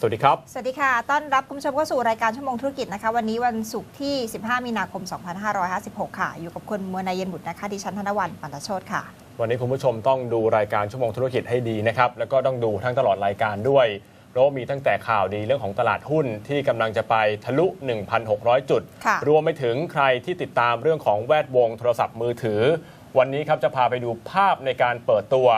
สวัสดีครับ สวัสดีค่ะ ต้อนรับคุณผู้ชมเข้าสู่รายการชั่วโมงธุรกิจนะคะ วันนี้วันศุกร์ที่ 15 มีนาคม 2556 ค่ะ อยู่กับคุณมววนายเย็นบุตรนะคะ ดิฉันธนวันปันตโชตค่ะ วันนี้คุณผู้ชมต้องดูรายการชั่วโมงธุรกิจให้ดีนะครับ แล้วก็ต้องดูทั้งตลอดรายการด้วย เพราะว่ามีตั้งแต่ข่าวดีเรื่องของตลาดหุ้นที่กำลังจะไปทะลุ 1,600 จุดค่ะรวมไปถึงใครที่ติดตามเรื่องของแวดวงโทรศัพท์มือถือ วันนี้ครับจะพาไปดูภาพในการเปิดตัว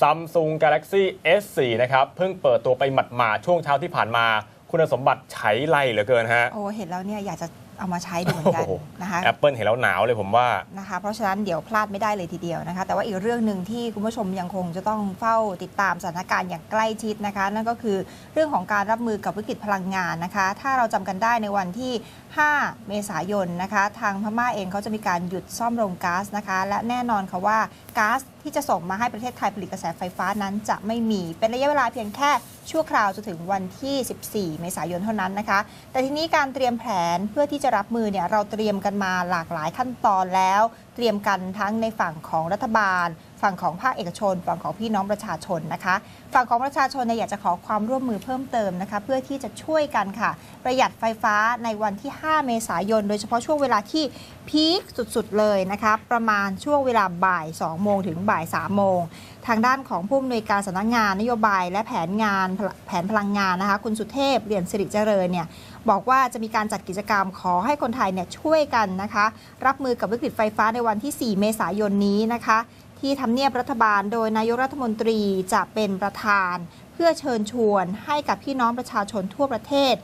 Samsung Galaxy S4 นะครับเพิ่งเปิดตัวไปหมาดๆช่วงเช้าที่ผ่านมา คุณสมบัติไฉไล่เหลือเกินฮะ โอ้เห็นแล้วเนี่ยอยากจะเอามาใช้ดูเหมือนกันโอ้โหนะคะแอปเปิลเห็นแล้วหนาวเลยผมว่านะคะเพราะฉะนั้นเดี๋ยวพลาดไม่ได้เลยทีเดียวนะคะ แต่ว่าอีกเรื่องหนึ่งที่คุณผู้ชมยังคงจะต้องเฝ้าติดตามสถานการณ์อย่างใกล้ชิดนะคะ นั่นก็คือเรื่องของการรับมือกับวิกฤตพลังงานนะคะ ถ้าเราจำกันได้ในวันที่ 5 เมษายนนะคะ ทางพม่าเองเขาจะมีการหยุดซ่อมโรงก๊าซนะคะ และแน่นอนค่ะว่าก๊าซ ที่จะส่งมาให้ประเทศไทยผลิตกระแสไฟฟ้านั้นจะไม่มีเป็นระยะเวลาเพียงแค่ชั่วคราวจนถึงวันที่ 14 เมษายนเท่านั้นนะคะ แต่ทีนี้การเตรียมแผนเพื่อที่จะรับมือเนี่ยเราเตรียมกันมาหลากหลายขั้นตอนแล้ว เตรียมกันทั้งในฝั่งของรัฐบาล ฝั่งของภาคเอกชน ฝั่งของพี่น้องประชาชนนะคะ ฝั่งของประชาชนเนี่ยอยากจะขอความร่วมมือเพิ่มเติมนะคะ เพื่อที่จะช่วยกันค่ะ ประหยัดไฟฟ้าในวันที่ 5 เมษายน โดยเฉพาะช่วงเวลาที่พีคสุดๆเลยนะคะประมาณช่วงเวลาบ่าย 2 โมงถึงบ่าย 3 โมงทางด้านของผู้อำนวยการสำนักงานนโยบาย และแผนงานแผนพลังงานนะคะ คุณสุเทพเหรียญสิริเจริญเนี่ย บอกว่าจะมีการจัดกิจกรรมขอให้คนไทยเนี่ยช่วยกันนะคะ รับมือกับวิกฤตไฟฟ้าในวันที่ 4 เมษายนนี้นะคะ ที่ทำเนียบรัฐบาลโดยนายกรัฐมนตรีจะเป็นประธาน เพื่อเชิญชวนให้กับพี่น้องประชาชนทั่วประเทศ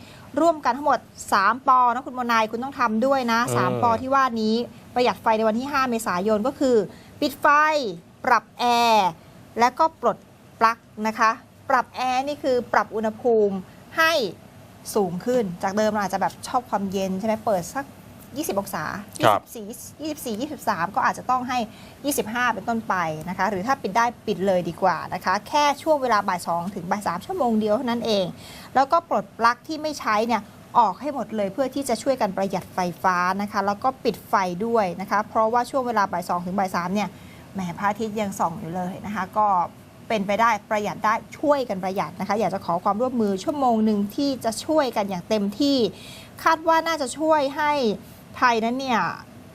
ร่วมกันทั้งหมด 3 ปอนะคุณโมนายคุณต้องทำด้วยนะอืม3ปอที่ว่านี้ประหยัดไฟในวันที่ 5 เมษายนก็คือ ปิดไฟ ปรับแอร์และก็ปลดปลั๊กนะคะ ปรับแอร์นี่คือปรับอุณหภูมิให้ สูงขึ้น จากเดิมเราอาจจะแบบชอบความเย็นใช่ไหมเปิดสัก 20 องศา ครับ 24 24 23 ก็อาจจะต้องให้ 25 เป็นต้นไปนะคะ หรือถ้าปิดได้ปิดเลยดีกว่านะคะ แค่ช่วงเวลาบ่าย 2 ถึงบ่าย 3 ชั่วโมงเดียวเท่านั้นเอง แล้วก็ปลดปลั๊กที่ไม่ใช้เนี่ยออกให้หมดเลยเพื่อที่จะช่วยกันประหยัดไฟฟ้านะคะ แล้วก็ปิดไฟด้วยนะคะ เพราะว่าช่วงเวลาบ่าย2ถึงบ่าย3เนี่ยแหมพระอาทิตย์ยังส่องอยู่เลยนะคะ ก็ เป็นไปได้ประหยัดได้ช่วยกันประหยัดนะคะ อยากจะขอความร่วมมือชั่วโมงหนึ่งที่จะช่วยกันอย่างเต็มที่ คาดว่าน่าจะช่วยให้ไทยนั้นเนี่ย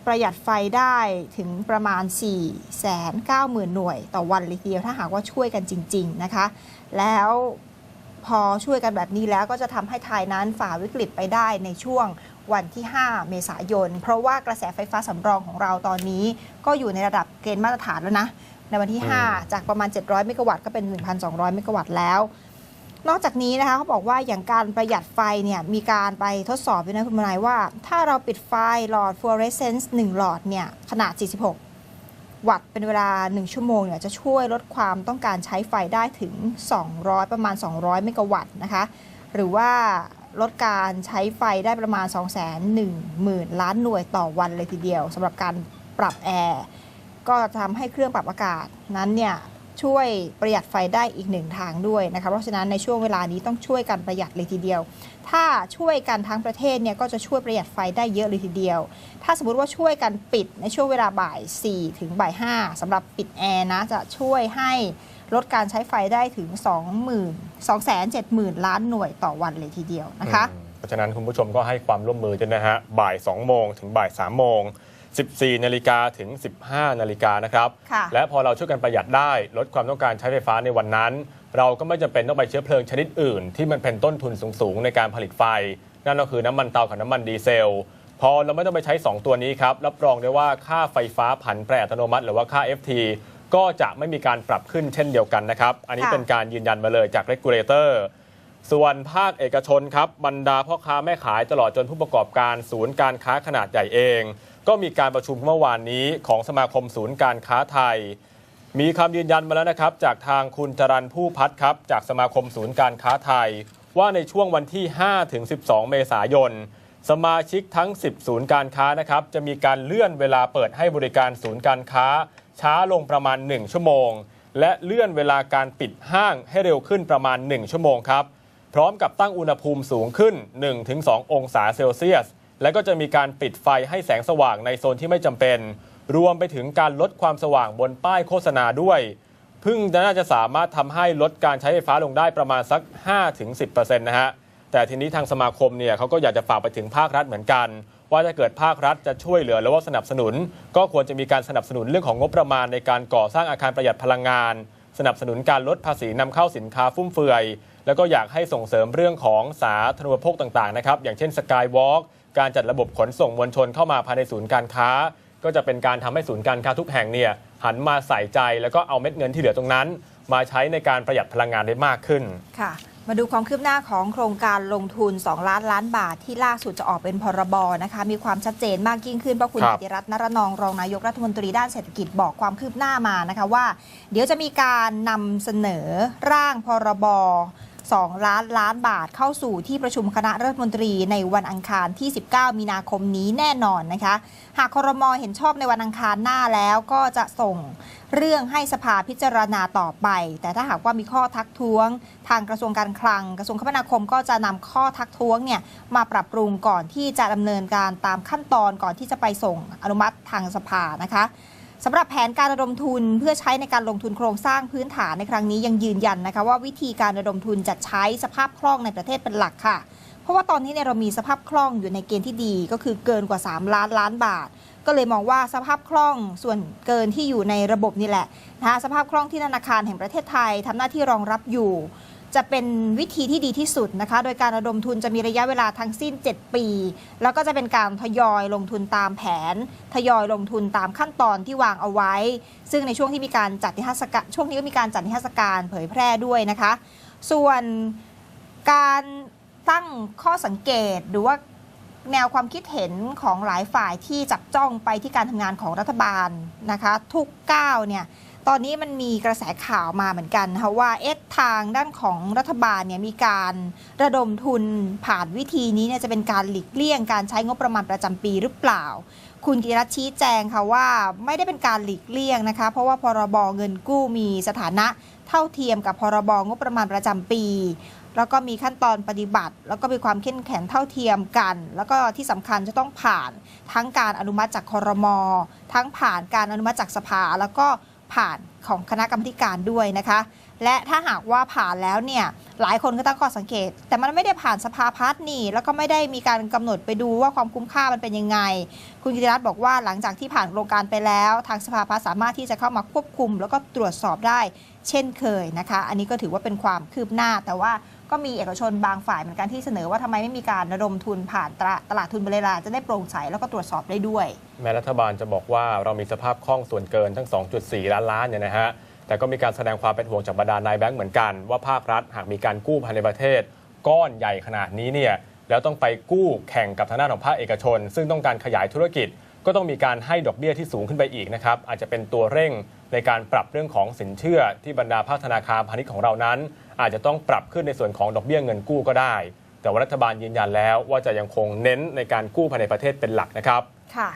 ประหยัดไฟได้ถึงประมาณ 4 9 0 0 0 0 หน่วย ต่อวันเลยทีเดียวถ้าหากว่าช่วยกันจริง ๆ นะคะ แล้วพอช่วยกันแบบนี้แล้วก็จะทำให้ไทยนั้นฝ่าวิกฤตไปได้ในช่วงวันที่ 5 เมษายน เพราะว่ากระแสไฟฟ้าสำรองของเราตอนนี้ ก็อยู่ในระดับเกณฑ์มาตรฐานแล้วนะ ในวันที่อืม5จากประมาณ 700 เมกะวัตต์ก็เป็น 1,200 เมกะวัตต์แล้ว นอกจากนี้นะคะเขาบอกว่าอย่างการประหยัดไฟเนี่ยมีการไปทดสอบด้วยนะคุณมนายว่า ถ้าเราปิดไฟหลอดฟลูออเรสเซนซ์1หลอดเนี่ยขนาด 46 วัตต์เป็นเวลา 1 ชั่วโมงเนี่ยจะช่วยลดความต้องการใช้ไฟได้ถึง 200 ประมาณ 200 เมกะวัตต์นะคะ หรือว่าลดการใช้ไฟได้ประมาณ 2 1 0 0 0 0 ล้านหน่วยต่อวันเลยทีเดียวสำหรับการปรับแอร์ ก็ทำให้เครื่องปรับอากาศนั้นเนี่ยช่วยประหยัดไฟได้อีกหนึ่งทางด้วยนะคะเพราะฉะนั้นในช่วงเวลานี้ต้องช่วยกันประหยัดเลยทีเดียว ถ้าช่วยกันทั้งประเทศเนี่ยก็จะช่วยประหยัดไฟได้เยอะเลยทีเดียว ถ้าสมมติว่าช่วยกันปิดในช่วงเวลาบ่าย 4 ถึงบ่าย5สำหรับปิดแอร์นะจะช่วยให้ลดการใช้ไฟได้ถึง 20,000 270,000 ล้านหน่วยต่อวันเลยทีเดียวนะคะ เพราะฉะนั้นคุณผู้ชมก็ให้ความร่วมมือด้วยนะฮะบ่าย 2 โมงถึงบ่าย 3 โมง 14 นาฬิกาถึง 15 นาฬิกานะครับค่ะและพอเราช่วยกันประหยัดได้ลดความต้องการใช้ไฟฟ้าในวันนั้น เราก็ไม่จำเป็นต้องไปเชื้อเพลิงชนิดอื่น ที่มันเป็นต้นทุนสูงๆ ในการผลิตไฟ นั่นก็คือน้ำมันเตากับน้ำมันดีเซล พอเราไม่ต้องไปใช้ 2 ตัวนี้ครับ รับรองได้ว่าค่าไฟฟ้าผันแปรอัตโนมัติ หรือว่าค่า FT ก็จะไม่มีการปรับขึ้นเช่นเดียวกันนะครับ อันนี้ค่ะเป็นการยืนยันมาเลยจาก regulator ส่วนภาคเอกชนครับบรรดาพ่อค้าแม่ขายตลอดจนผู้ประกอบการศูนย์การค้าขนาดใหญ่เอง ก็มีการประชุมเมื่อวานนี้ของสมาคมศูนย์การค้าไทย มีคำยืนยันมาแล้วนะครับ จากทางคุณจรันผู้พัฒครับ จากสมาคมศูนย์การค้าไทย ว่าในช่วงวันที่ 5 ถึง 12 เมษายน สมาชิกทั้ง 10 ศูนย์การค้านะครับจะมีการเลื่อนเวลาเปิดให้บริการศูนย์การค้า ช้าลงประมาณ 1 ชั่วโมง และเลื่อนเวลาการปิดห้างให้เร็วขึ้นประมาณ 1 ชั่วโมงครับ พร้อมกับตั้งอุณหภูมิสูงขึ้น 1-2 องศาเซลเซียส และก็จะมีการปิดไฟให้แสงสว่างในโซนที่ไม่จำเป็น รวมไปถึงการลดความสว่างบนป้ายโฆษณาด้วยเพิ่งจะน่าจะสามารถทำให้ลดการใช้ไฟฟ้าลงได้ประมาณสัก 5-10%นะฮะแต่ทีนี้ทางสมาคมเนี่ยเขาก็อยากจะฝากไปถึงภาครัฐเหมือนกัน ว่าถ้าเกิดภาครัฐจะช่วยเหลือหรือว่าสนับสนุน ก็ควรจะมีการสนับสนุนเรื่องของงบประมาณในการก่อสร้างอาคารประหยัดพลังงาน สนับสนุนการลดภาษีนำเข้าสินค้าฟุ่มเฟือย แล้วก็อยากให้ส่งเสริมเรื่องของสาธารณูปโภคต่างๆนะครับอย่างเช่นสกายวอล์กการจัดระบบขนส่งมวลชนเข้ามาภายในศูนย์การค้า ก็จะเป็นการทำให้ศูนย์การค้าทุกแห่งเนี่ยหันมาใส่ใจแล้วก็เอาเม็ดเงินที่เหลือตรงนั้น มาใช้ในการประหยัดพลังงานได้มากขึ้นค่ะ มาดูความคืบหน้าของโครงการลงทุน 2 ล้านล้านบาทที่ล่าสุดจะออกเป็นพรบนะคะ มีความชัดเจนมากยิ่งขึ้นเพราะคุณครับกิติรัตน์นรนองรองนายกรัฐมนตรีด้านเศรษฐกิจบอกความคืบหน้ามานะคะว่า เดี๋ยวจะมีการนำเสนอร่างพรบ 2 ล้านล้านบาทเข้าสู่ที่ประชุมคณะรัฐมนตรีในวันอังคารที่ 19 มีนาคมนี้แน่นอนนะคะ หากครมเห็นชอบในวันอังคารหน้าแล้วก็จะส่งเรื่องให้สภาพิจารณาต่อไป แต่ถ้าหากว่ามีข้อทักท้วง ทางกระทรวงการคลัง กระทรวงคมนาคมก็จะนำข้อทักท้วงเนี่ยมาปรับปรุงก่อนที่จะดำเนินการตามขั้นตอนก่อนที่จะไปส่งอนุมัติทางสภานะคะ สำหรับแผนการระดมทุนเพื่อใช้ในการลงทุนโครงสร้างพื้นฐานในครั้งนี้ยังยืนยันนะคะว่าวิธีการระดมทุนจะใช้สภาพคล่องในประเทศเป็นหลักค่ะ เพราะว่าตอนนี้เนี่ยเรามีสภาพคล่องอยู่ในเกณฑ์ที่ดีก็คือเกินกว่า 3 ล้านล้านบาท ก็เลยมองว่าสภาพคล่องส่วนเกินที่อยู่ในระบบนี่แหละนะคะสภาพคล่องที่ธนาคารแห่งประเทศไทยทำหน้าที่รองรับอยู่ จะเป็นวิธีที่ดีที่สุดนะคะ โดยการระดมทุนจะมีระยะเวลาทั้งสิ้น 7 ปี แล้วก็จะเป็นการทยอยลงทุนตามแผน ทยอยลงทุนตามขั้นตอนที่วางเอาไว้ ซึ่งในช่วงที่มีการจัดนิทรรศการช่วงนี้ก็มีการจัดนิทรรศการเผยแพร่ด้วยนะคะ ส่วนการตั้งข้อสังเกตหรือว่าแนวความคิดเห็นของหลายฝ่ายที่จับจ้องไปที่การทำงานของรัฐบาลนะคะ ทุกก้าวเนี่ย ตอนนี้มันมีกระแสข่าวมาเหมือนกันนะคะว่าเอทางด้านของรัฐบาลเนี่ยมีการระดมทุนผ่านวิธีนี้เนี่ยจะเป็นการหลีกเลี่ยง การใช้งบประมาณประจำปีหรือเปล่า คุณกิรัชชี้แจงค่ะว่าไม่ได้เป็นการหลีกเลี่ยงนะคะ เพราะว่าพรบเงินกู้มีสถานะเท่าเทียมกับพรบงบประมาณประจำปี แล้วก็มีขั้นตอนปฏิบัติ แล้วก็มีความเข้มแข็งเท่าเทียมกัน แล้วก็ที่สำคัญจะต้องผ่านทั้งการอนุมัติจากคอรมอทั้งผ่านการอนุมัติจากสภาแล้วก็ ผ่านของคณะกรรมการด้วยนะคะ และถ้าหากว่าผ่านแล้วเนี่ยหลายคนก็ตั้งข้อสังเกต แต่มันไม่ได้ผ่านสภาพัฒน์นี่ แล้วก็ไม่ได้มีการกำหนดไปดูว่าความคุ้มค่ามันเป็นยังไง คุณกิติรัตน์บอกว่าหลังจากที่ผ่านโครงการไปแล้ว ทางสภาพัฒน์สามารถที่จะเข้ามาควบคุม แล้วก็ตรวจสอบได้ เช่นเคยนะคะ อันนี้ก็ถือว่าเป็นความคืบหน้าแต่ว่า ก็มีเอกชนบางฝ่ายเหมือนกันที่เสนอว่าทำไมไม่มีการระดมทุนผ่านตลาดตลาดทุนบริลาจะได้โปร่งใสแล้วก็ตรวจสอบได้ด้วย แม้รัฐบาลจะบอกว่าเรามีสภาพคล่องส่วนเกินทั้ง 2.4 ล้านล้านเนี่ยนะฮะแต่ก็มีการแสดงความเป็นห่วงจากบรรดานายแบงก์เหมือนกัน ว่าภาครัฐหากมีการกู้ภายในประเทศ ก้อนใหญ่ขนาดนี้เนี่ยแล้วต้องไปกู้แข่งกับทางด้านของภาคเอกชน ซึ่งต้องการขยายธุรกิจ ก็ต้องมีการให้ดอกเบี้ยที่สูงขึ้นไปอีกนะครับอาจจะเป็นตัวเร่งในการปรับเรื่องของสินเชื่อที่บรรดาภาคธนาคารพาณิชย์ของเรานั้น อาจจะต้องปรับขึ้นในส่วนของดอกเบี้ยเงินกู้ก็ได้ แต่ว่ารัฐบาลยืนยันแล้วว่าจะยังคงเน้นในการกู้ภายในประเทศเป็นหลักนะครับค่ะ